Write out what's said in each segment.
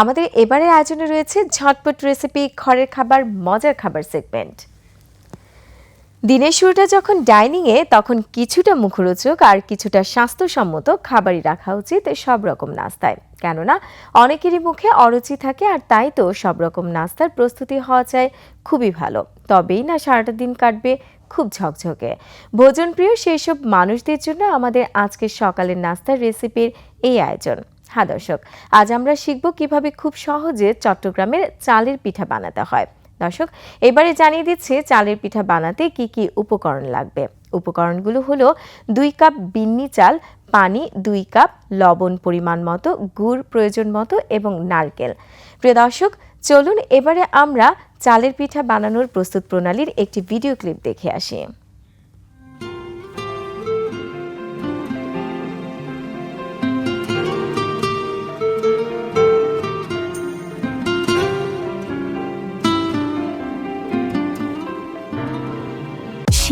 আমাদের এবারের আয়োজনে রয়েছে ঝটপট রেসিপি ঘরের খাবার, মজার খাবার সেগমেন্ট দিনের শুরুটা যখন ডাইনিংয়ে তখন কিছুটা মুখরোচক আর কিছুটা স্বাস্থ্যসম্মত খাবারই রাখা উচিত সব রকম নাস্তায়। কেননা, অনেকেরই মুখে অরুচি থাকে আর তাই তো সব রকম নাস্তার প্রস্তুতি হওয়া চাই খুবই ভালো। তবেই না সারাটা দিন কাটবে খুব ঝকঝকে। ভোজনপ্রিয় সেই সব মানুষদের জন্য আমাদের আজকের সকালের নাস্তার রেসিপির এই আয়োজন। হ্যাঁ দর্শক, আজ আমরা শিখব কীভাবে খুব সহজে চট্টগ্রামের চালের পিঠা বানাতে হয়। দর্শক, এবারে জানিয়ে দিচ্ছে চালের পিঠা বানাতে কি কি উপকরণ লাগবে। উপকরণগুলো হলো দুই কাপ বিন্নি চাল, পানি দুই কাপ, লবণ পরিমাণ মতো, গুড় প্রয়োজন মতো এবং নারকেল। প্রিয় দর্শক, চলুন এবারে আমরা চালের পিঠা বানানোর প্রস্তুত প্রণালীর একটি ভিডিও ক্লিপ দেখে আসি।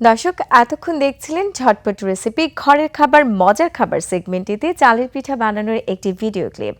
দর্শক, এতক্ষণ দেখছিলেন ঝটপট রেসিপি, ঘরের খাবার, মজার খাবার সেগমেন্টটিতে চালের পিঠা বানানোর একটি ভিডিও ক্লিপ